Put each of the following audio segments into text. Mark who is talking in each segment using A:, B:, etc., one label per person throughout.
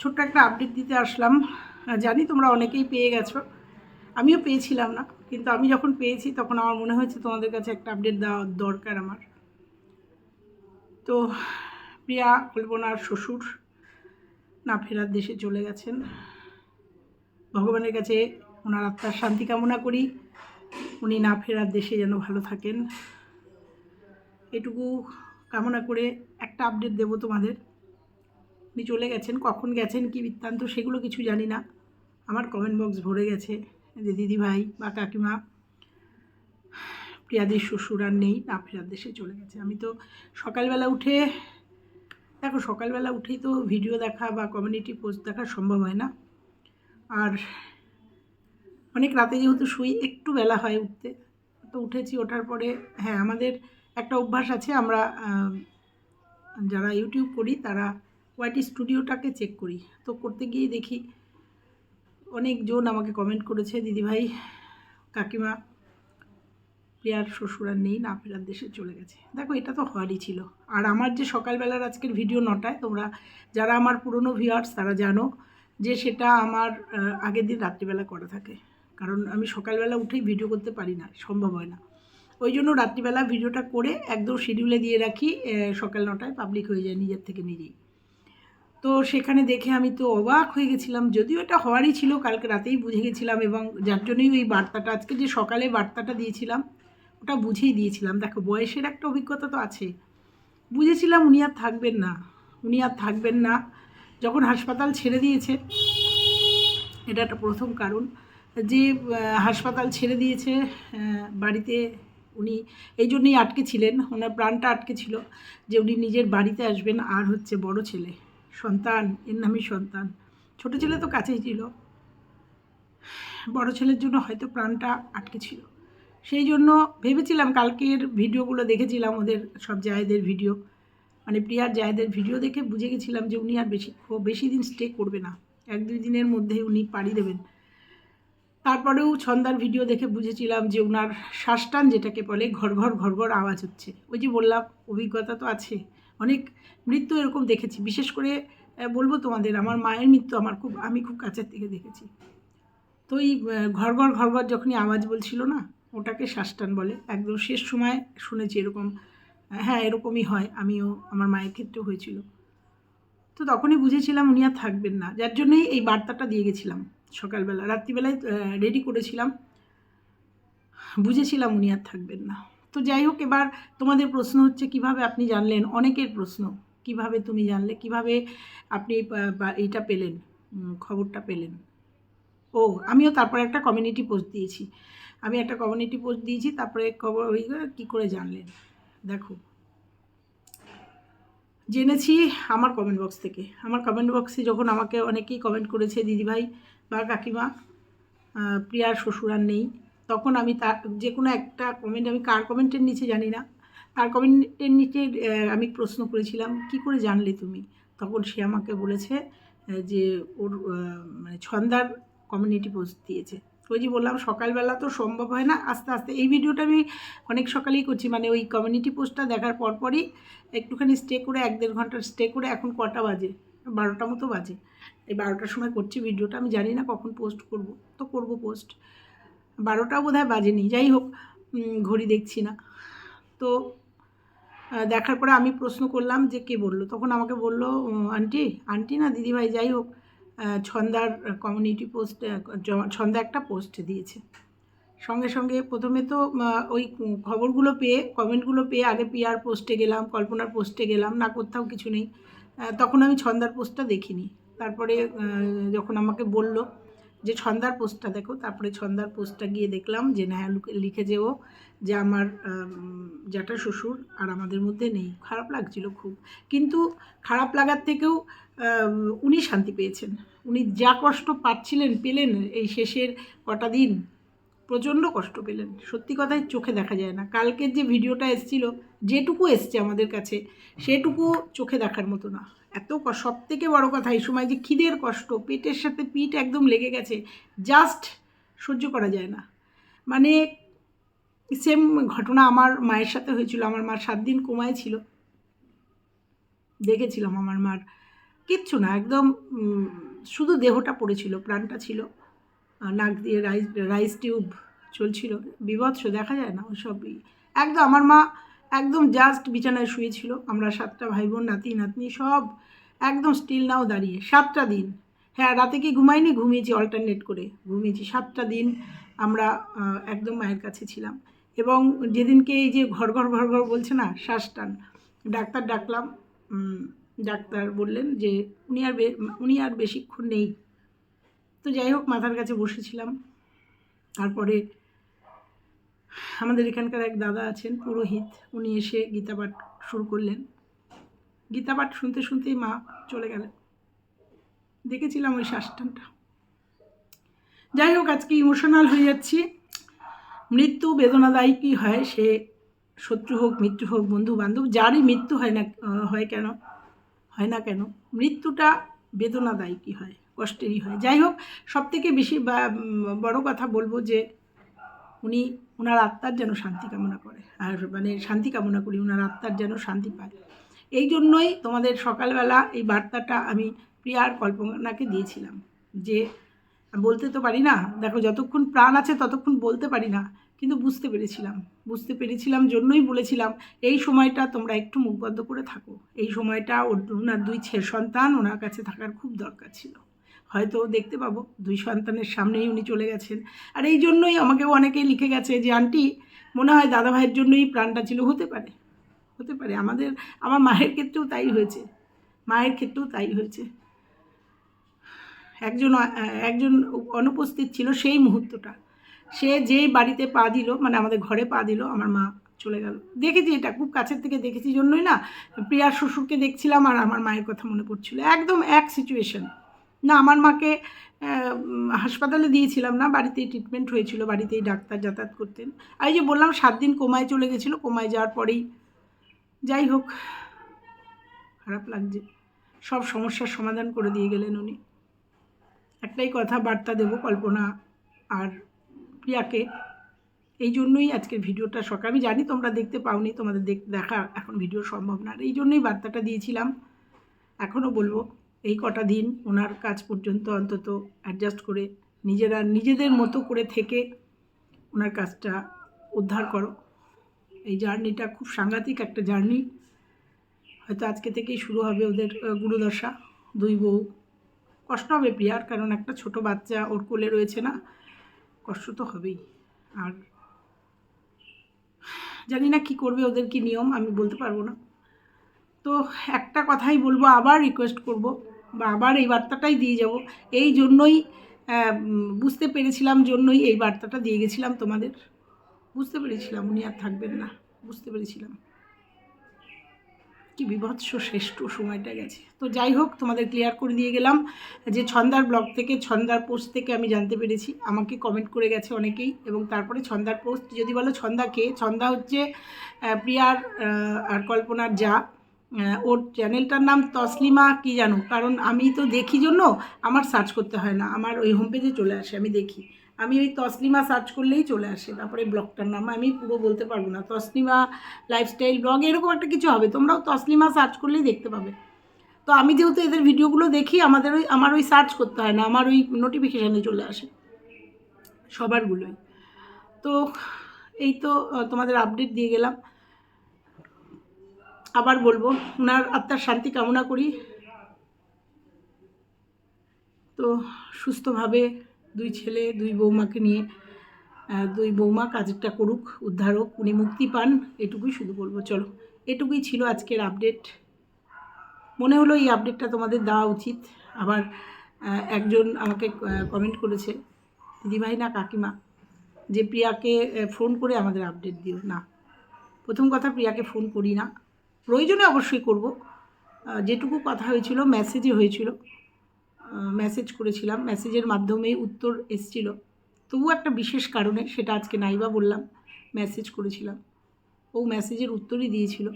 A: ছোট্ট একটা আপডেট দিতে আসলাম। জানি তোমরা অনেকেই পেয়ে গেছো। আমিও পেয়েছিলাম না, কিন্তু আমি যখন পেয়েছি তখন আমার মনে হয়েছে তোমাদের কাছে একটা আপডেট দেওয়া দরকার আমার। তো প্রিয়া, কল্পনার শ্বশুর না ফেরার দেশে চলে গেছেন। ভগবানের কাছে ওনার আত্মার শান্তি কামনা করি। উনি না ফেরার দেশে যেন ভালো থাকেন। এটুকু কামনা করে একটা আপডেট দেবো তোমাদের। উনি চলে গেছেন, কখন গেছেন, কি বৃত্তান্ত সেগুলো কিছু জানি না। আমার কমেন্ট বক্স ভরে গেছে যে, দিদি ভাই বা কাকিমা, প্রিয়াদের শ্বশুর আর নেই না ফেরার দেশে চলে গেছে। আমি তো সকালবেলা উঠে, দেখো সকালবেলা উঠেই তো ভিডিও দেখা বা কমিউনিটি পোস্ট দেখা সম্ভব হয় না। আর অনেক রাতে যেহেতু শুই, একটু বেলা হয় উঠতে। তো উঠেছি, ওঠার পরে হ্যাঁ আমাদের একটা অভ্যাস আছে, আমরা যারা ইউটিউব করি, তারা ওয়াইটি স্টুডিওটাকে চেক করি। তো করতে গিয়ে দেখি অনেকজন আমাকে কমেন্ট করেছে, দিদিভাই, কাকিমা, প্রিয়ার শ্বশুর আর নেই, না ফেরার দেশে চলে গেছে। দেখো, এটা তো হওয়ারই ছিল। আর আমার যে সকালবেলার আজকের ভিডিও নটায়, তোমরা যারা আমার পুরনো ভিউয়ার্স তারা জানো যে সেটা আমার আগের দিন রাত্রিবেলা করা থাকে। কারণ আমি সকালবেলা উঠেই ভিডিও করতে পারি না, সম্ভব হয় না। ওই জন্য রাত্রিবেলা ভিডিওটা করে একদম শিডিউলে দিয়ে রাখি সকাল নটায় পাবলিক হয়ে যায় নিজের থেকে নিজেই। তো সেখানে দেখে আমি তো অবাক হয়ে গেছিলাম। যদিও এটা হওয়ারই ছিল, কালকে রাতেই বুঝে গেছিলাম এবং যার জন্যই ওই বার্তাটা, আজকে যে সকালে বার্তাটা দিয়েছিলাম, ওটা বুঝেই দিয়েছিলাম। দেখো, বয়সের একটা অভিজ্ঞতা তো আছে। বুঝেছিলাম উনি আর থাকবেন না, উনি আর থাকবেন না। যখন হাসপাতাল ছেড়ে দিয়েছে, এটা একটা প্রথম কারণ, যে হাসপাতাল ছেড়ে দিয়েছে বাড়িতে উনি, এই জন্যই আটকে ছিলেন। ওনার প্রাণটা আটকে ছিল যে, উনি নিজের বাড়িতে আসবেন, আর হচ্ছে বড় ছেলে। সন্তান এর নামই সন্তান। ছোট ছেলে তো কাছেই ছিল। বড় ছেলের জন্য হয়তো প্রাণটা আটকে ছিল। সেই জন্য ভেবেছিলাম কালকের ভিডিওগুলো দেখেছিলাম ওদের, সব জায়েদের ভিডিও। মানে প্রিয়ার জায়েদের ভিডিও দেখে বুঝে গেছিলাম যে উনি আর বেশি বেশি দিন স্টে করবে না। এক দুই দিনের মধ্যে উনি পাড়ি দেবেন। তারপরেও ছন্দার ভিডিও দেখে বুঝেছিলাম যে ওনার শ্বাসটান যেটাকে বলে ঘর ঘর ঘর ঘর আওয়াজ হচ্ছে। ওই যে বললাম, অভিজ্ঞতা তো আছে। অনেক মৃত্যু এরকম দেখেছি। বিশেষ করে বলব তোমাদের, আমার মায়ের মৃত্যু আমার খুব, আমি খুব কাছের থেকে দেখেছি। তো এই ঘর ঘর ঘর ঘর যখনই আওয়াজ বলছিল না, ওটাকে শ্বাসটান বলে। একদম শেষ সময় শুনেছি এরকম হ্যাঁ এরকমই হয়, আমিও, আমার মায়ের ক্ষেত্রেও হয়েছিল। তো তখনই বুঝেছিলাম উনি আর থাকবেন না। যার জন্যই এই বার্তাটা দিয়ে গেছিলাম সকালবেলা। রাত্রিবেলায় রেডি করেছিলাম। বুঝেছিলাম উনি আর থাকবেন না। তো যাই হোক, এবার তোমাদের প্রশ্ন হচ্ছে, কীভাবে আপনি জানলেন? অনেকের প্রশ্ন, কীভাবে তুমি জানলে, কীভাবে আপনি এইটা পেলেন খবরটা পেলেন? ও, আমিও তারপরে একটা কমিউনিটি পোস্ট দিয়েছি। আমি একটা কমিউনিটি পোস্ট দিয়েছি, তারপরে খবর, ওই কী করে জানলেন? দেখো। জেনেছি আমার কমেন্ট বক্স থেকে। আমার কমেন্ট বক্সে যখন আমাকে অনেকেই কমেন্ট করেছে, দিদিভাই বা কাকিমা প্রিয়ার শ্বশুর আর নেই তখন আমি তার যে কোনো একটা কমেন্ট আমি কার কমেন্টের নিচে জানি না। তার কমেন্টের নিচে আমি প্রশ্ন করেছিলাম, কি করে জানলে তুমি? তখন সে আমাকে বলেছে যে ওর মানে ছন্দার কমিউনিটি পোস্ট দিয়েছে। ওই যে বললাম, সকালবেলা তো সম্ভব হয় না, আস্তে আস্তে। এই ভিডিওটা আমি অনেক সকালেই করছি মানে ওই কমিউনিটি পোস্টটা দেখার পরপরই একটুখানি স্টে করে, এক দেড় ঘণ্টা স্টে করে এখন কটা বাজে? বারোটা মতো বাজে। এই বারোটার সময় করছি ভিডিওটা, আমি জানি না কখন পোস্ট করব। তো করব পোস্ট বারোটাও বোধ হয় বাজেনি, যাই হোক ঘড়ি দেখছি না। তো দেখার পরে আমি প্রশ্ন করলাম যে কে বলল? তখন আমাকে বলল আন্টি আন্টি না দিদিভাই, যাই হোক ছন্দার কমিউনিটি পোস্ট ছন্দা একটা পোস্ট দিয়েছে। সঙ্গে সঙ্গে প্রথমে তো ওই খবরগুলো পেয়ে কমেন্টগুলো পেয়ে আগে পিয়ার পোস্টে গেলাম, কল্পনার পোস্টে গেলাম, না কোথাও কিছু নেই। তখন আমি ছন্দার পোস্টটা দেখিনি। তারপরে যখন আমাকে বলল যে ছন্দার পোস্টটা দেখো তারপরে ছন্দার পোস্টটা গিয়ে দেখলাম যে না লিখে যে ও যে আমার আম, জ্যাঠা শ্বশুর আর আমাদের মধ্যে নেই। খারাপ লাগছিল খুব। কিন্তু খারাপ লাগার থেকেও উনি শান্তি পেয়েছেন। উনি যা কষ্ট পাচ্ছিলেন পেলেন এই শেষের কটা দিন। প্রচণ্ড কষ্ট পেলেন। সত্যি কথাই চোখে দেখা যায় না। কালকের যে ভিডিওটা এসেছিল যেটুকু এসছে আমাদের কাছে সেটুকু চোখে দেখার মতো না। এত সব থেকে বড় কথা এই সময় যে খিদের কষ্ট, পেটের সাথে পিঠ একদম লেগে গেছে জাস্ট সহ্য করা যায় না। মানে সেম ঘটনা আমার মায়ের সাথে হয়েছিল, আমার মা সাত দিন কোমায় ছিল। দেখেছিলাম আমার মার। কিচ্ছু না, একদম শুধু দেহটা পড়েছিল, প্রাণটা ছিল। নাক দিয়ে রাইস রাইস টিউব চলছিল। বিভৎস, দেখা যায় না ওইসবই। একদম, আমার মা একদম জাস্ট বিছানায় শুয়েছিল। আমরা সাতটা ভাই বোন নাতি নাতনি সব একদম স্টিল নাও দাঁড়িয়ে। সাতটা দিন। হ্যাঁ রাতে কি ঘুমাইনি? ঘুমিয়েছি অল্টারনেট করে। ঘুমিয়েছি সাতটা দিন আমরা একদম মায়ের কাছে ছিলাম। এবং যেদিনকে এই যে ঘর ঘর ঘর ঘর বলছে না, শ্বাস টান, ডাক্তার ডাকলাম ডাক্তার বললেন যে উনি আর উনি আর বেশিক্ষণ নেই। তো যাই হোক, মাথার কাছে বসেছিলাম। তারপরে আমাদের এখানকার এক দাদা আছেন, পুরোহিত। উনি এসে গীতা পাঠ শুরু করলেন। গীতাপাঠ শুনতে শুনতেই মা চলে গেলেন। দেখেছিলাম ওই শ্বাসটানটা। যাই হোক, আজকে ইমোশনাল হয়ে যাচ্ছি। মৃত্যু বেদনাদায়ী কী হয়, সে শত্রু হোক মৃত্যু হোক, বন্ধু বান্ধব, যারই মৃত্যু হয় না হয় কেন? হয় না কেন? মৃত্যুটা বেদনাদায়ী কী হয়, কষ্টেরই হয়। যাই হোক সব থেকে বেশি বড় কথা বলব যে, উনি ওনার আত্মার যেন শান্তি কামনা করে। আর মানে শান্তি কামনা করি ওনার আত্মার যেন শান্তি পায়। এই জন্যই তোমাদের সকালবেলা এই বার্তাটা আমি প্রিয়ার কল্পনাকে দিয়েছিলাম। যে বলতে তো পারি না, দেখো যতক্ষণ প্রাণ আছে ততক্ষণ বলতে পারি না, কিন্তু বুঝতে পেরেছিলাম। বুঝতে পেরেছিলাম জন্যই বলেছিলাম, এই সময়টা তোমরা একটু মুখবদ্ধ করে থাকো। এই সময়টা ওনার দুই ছেলে সন্তান, ওনার কাছে থাকার খুব দরকার ছিল। হয়তো দেখতে পাবো, দুই সন্তানের সামনেই উনি চলে গেছেন। আর এই জন্যই আমাকেও অনেকেই লিখে গেছে যে, আন্টি, মনে হয় দাদা ভাইয়ের জন্যই প্রাণটা ছিল, হতে পারে। হতে পারে। আমাদের, আমার মায়ের ক্ষেত্রেও তাই হয়েছে। মায়ের ক্ষেত্রেও তাই হয়েছে। একজন একজন অনুপস্থিত ছিল সেই মুহূর্তটা। সে যেই বাড়িতে পা দিল মানে আমাদের ঘরে পা দিল, আমার মা চলে গেল। দেখেছি এটা, খুব কাছের থেকে দেখেছি জন্যই না, প্রিয়ার শ্বশুরকে দেখছিলাম আর আমার মায়ের কথা মনে পড়ছিল। একদম এক সিচুয়েশন না, আমার মাকে হাসপাতালে দিয়েছিলাম না, বাড়িতেই ট্রিটমেন্ট হয়েছিল, বাড়িতেই ডাক্তার যাতায়াত করতেন। আর এই যে বললাম, সাত দিন কোমায় চলে গেছিল, কোমায় যাওয়ার পরেই যাই হোক, খারাপ লাগছে। সব সমস্যার সমাধান করে দিয়ে গেলেন উনি। একটাই কথা, বার্তা দেব কল্পনা আর প্রিয়াকে। এই জন্যই আজকের ভিডিওটা সকাল আমি জানি তোমরা দেখতে পাওনি, তোমাদের দেখ এখন ভিডিও সম্ভব না। আর এই জন্যই বার্তাটা দিয়েছিলাম। এখনও বলব, এই কটা দিন ওনার কাজ পর্যন্ত অন্তত অ্যাডজাস্ট করে নিজেরা নিজেদের মতো করে থেকে ওনার কাজটা উদ্ধার করো। এই জার্নিটা খুব সাংঘাতিক একটা জার্নি। হয়তো আজকে থেকেই শুরু হবে ওদের গুরুদশা, দুই বউ। কষ্ট হবে প্রিয়ার কারণ একটা ছোট বাচ্চা ওর কোলে রয়েছে না। কষ্ট তো হবেই। আর জানি না কি করবে ওদের কি নিয়ম, আমি বলতে পারব না। তো একটা কথাই বলব, আবার রিকোয়েস্ট করব বা আবার এই বার্তাটাই দিয়ে যাব। এই জন্যই বুঝতে পেরেছিলাম, জন্যই এই বার্তাটা দিয়ে গেছিলাম তোমাদের। বুঝতে পেরেছিলাম, উনি আর থাকবেন না। বুঝতে পেরেছিলাম। কি বিভৎস শ্রেষ্ঠ সময়টা গেছে। তো যাই হোক, তোমাদের ক্লিয়ার করে দিয়ে গেলাম যে ছন্দার ব্লগ থেকে, ছন্দার পোস্ট থেকে আমি জানতে পেরেছি। আমাকে কমেন্ট করে গেছে অনেকেই এবং তারপরে ছন্দার পোস্ট যদি বলো ছন্দা কে ছন্দা হচ্ছে প্রিয়ার আর কল্পনার যা। ওর চ্যানেলটার নাম তসলিমা, কি জানো? কারণ আমি তো দেখি জন্য, আমার সার্চ করতে হয় না। আমার ওই হোম পেজে চলে আসে, আমি দেখি। আমি ওই তসলিমা সার্চ করলেই চলে আসে, তারপরে ব্লগটার নাম, আমি পুরো বলতে পারব না। তসলিমা লাইফস্টাইল ব্লগ এরকম একটা কিছু হবে, তোমরাও তসলিমা সার্চ করলেই দেখতে পাবে। তো আমি যেহেতু এদের ভিডিওগুলো দেখি, আমাদের ওই, আমার ওই সার্চ করতে হয় না, আমার ওই নোটিফিকেশানে চলে আসে, সবারগুলোই। তো এই তো তোমাদের আপডেট দিয়ে গেলাম। আবার বলব ওনার আত্মার শান্তি কামনা করি। তো সুস্থভাবে দুই ছেলে, দুই বৌমাকে নিয়ে দুই বৌমা কাজটা করুক, উদ্ধার হোক, উনি মুক্তি পান, এটুকুই শুধু বলব। চলো, এটুকুই ছিল আজকের আপডেট মনে হলো এই আপডেটটা তোমাদের দেওয়া উচিত। আবার একজন আমাকে কমেন্ট করেছে, দিদিভাই না কাকিমা? যে প্রিয়াকে ফোন করে আমাদের আপডেট দিও। না, প্রথম কথা প্রিয়াকে ফোন করি না। প্রয়োজনে অবশ্যই করব। যেটুকু কথা হয়েছিল মেসেজে হয়েছিল। মেসেজ করেছিলাম। মেসেজের মাধ্যমেই উত্তর এসছিল। তবু একটা বিশেষ কারণে সেটা আজকে নাইবা বললাম মেসেজ করেছিলাম। ও মেসেজের উত্তরই দিয়েছিল।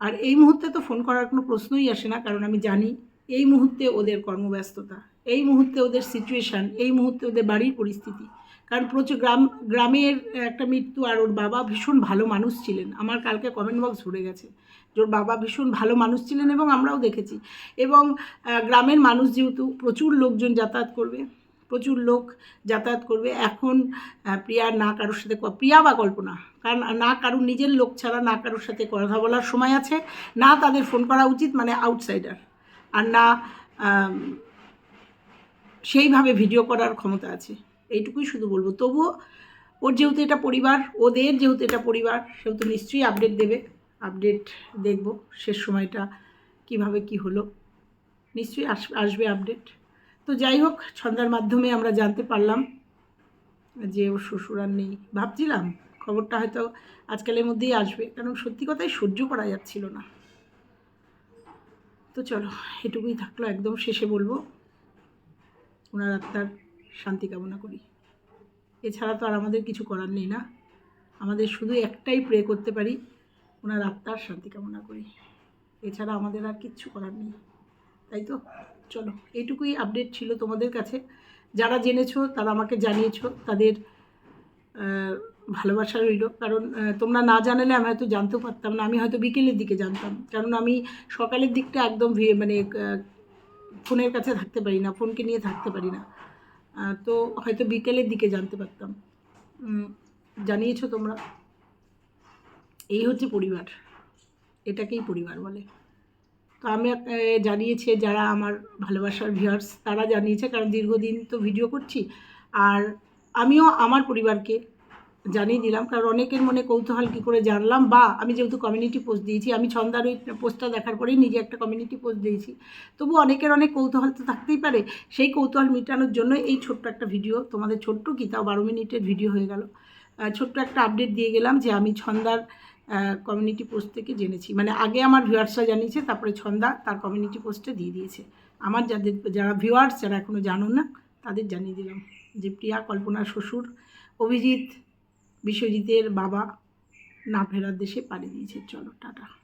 A: আর এই মুহূর্তে তো ফোন করার কোনো প্রশ্নই আসে না, কারণ আমি জানি এই মুহূর্তে ওদের কর্মব্যস্ততা, এই মুহূর্তে ওদের সিচুয়েশান এই মুহূর্তে ওদের বাড়ির পরিস্থিতি কারণ প্রচুর গ্রাম, গ্রামের একটা মৃত্যু আর ওর বাবা ভীষণ ভালো মানুষ ছিলেন। আমার কালকে কমেন্ট বক্স ভরে গেছে যে ওর বাবা ভীষণ ভালো মানুষ ছিলেন এবং আমরাও দেখেছি। এবং গ্রামের মানুষ যেহেতু প্রচুর লোকজন যাতায়াত করবে, প্রচুর লোক যাতায়াত করবে। এখন প্রিয়া না কারোর সাথে প্রিয়া বা কল্পনা? কারণ না কারোর নিজের লোক ছাড়া না কারোর সাথে কথা বলার সময় আছে, না তাদের ফোন করা উচিত মানে আউটসাইডার আর না সেইভাবে ভিডিও করার ক্ষমতা আছে। এইটুকুই শুধু বলব। তবুও ওর যেহেতু এটা পরিবার, ওদের যেহেতু এটা পরিবার, সেহেতু নিশ্চয়ই আপডেট দেবে। আপডেট দেখব শেষ সময়টা কীভাবে কি হলো। নিশ্চয়ই আস, আসবে আপডেট তো যাই হোক, ছন্দার মাধ্যমে আমরা জানতে পারলাম যে ওর শ্বশুর আর নেই। ভাবছিলাম খবরটা হয়তো আজকালের মধ্যেই আসবে, কারণ সত্যি কথাই সহ্য করা যাচ্ছিল না। তো চলো, এটুকুই থাকল, একদম শেষে বলব। ওনার আত্মার শান্তি কামনা করি। এছাড়া তো আর আমাদের কিছু করার নেই না। আমাদের শুধু একটাই প্রে করতে পারি, ওনার আত্মার শান্তি কামনা করি। এছাড়া আমাদের আর কিচ্ছু করার নেই। তাই তো? চলো, এইটুকুই আপডেট ছিল তোমাদের কাছে। যারা জেনেছো, তারা আমাকে জানিয়েছো, তাদের ভালোবাসা রইল। কারণ তোমরা না জানালে আমি হয়তো জানতেও পারতাম না, আমি হয়তো বিকেলের দিকে জানতাম। কারণ আমি সকালের দিকটা একদম মানে ফোনের কাছে থাকতে পারি না, ফোনকে নিয়ে থাকতে পারি না। তো হয়তো বিকেলের দিকে জানতে পারতাম। জানিয়েছ তোমরা? এই হচ্ছে পরিবার। এটাকেই পরিবার বলে। তো আমি জানিয়েছে যারা আমার ভালোবাসার ভিউয়ার্স তারা জানিয়েছে, কারণ দীর্ঘদিন তো ভিডিও করছি। আর আমিও আমার পরিবারকে জানিয়ে দিলাম, কারণ অনেকের মনে কৌতূহল কী করে জানলাম, বা আমি যেহেতু কমিউনিটি পোস্ট দিয়েছি, আমি ছন্দার ওই পোস্টটা দেখার পরেই নিজে একটা কমিউনিটি পোস্ট দিয়েছি। তবু অনেকের অনেক কৌতূহল তো থাকতেই পারে, সেই কৌতূহল মেটানোর জন্য এই ছোট্ট একটা ভিডিও তোমাদের ছোট্ট কি, তাও বারো মিনিটের ভিডিও হয়ে গেল। ছোট্ট একটা আপডেট দিয়ে গেলাম যে আমি ছন্দার কমিউনিটি পোস্ট থেকে জেনেছি। মানে আগে আমার ভিউয়ার্সরা জানিয়েছে, তারপরে ছন্দা তার কমিউনিটি পোস্টে দিয়ে দিয়েছে। আমার যাদের, যারা ভিউয়ার্স যারা এখনও জানো না, তাদের জানিয়ে দিলাম যে প্রিয়া কল্পনা শ্বশুর, অভিজিৎ বিশ্বজিতের বাবা না ফেরার দেশে পাড়ি দিয়েছে। চলো টাটা।